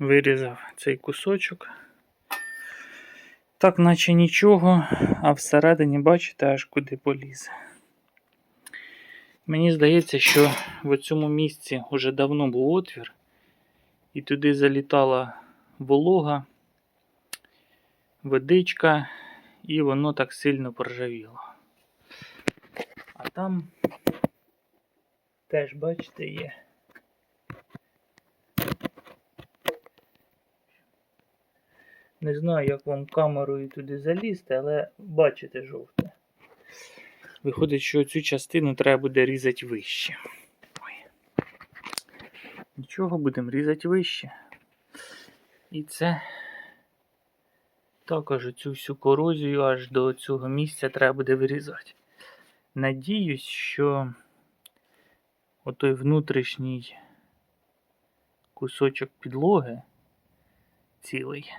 Вирізав цей кусочок. Так, наче нічого, а всередині, бачите, аж куди поліз. Мені здається, що в цьому місці вже давно був отвір, і туди залітала волога, водичка, і воно так сильно поржавіло. А там теж, бачите, є. Не знаю, як вам камерою туди залізти, але бачите жовте. Виходить, що цю частину треба буде різати вище. Ой. Нічого, будемо різати вище. І це також цю всю корозію аж до цього місця треба буде вирізати. Надіюсь, що отой внутрішній кусочок підлоги цілий.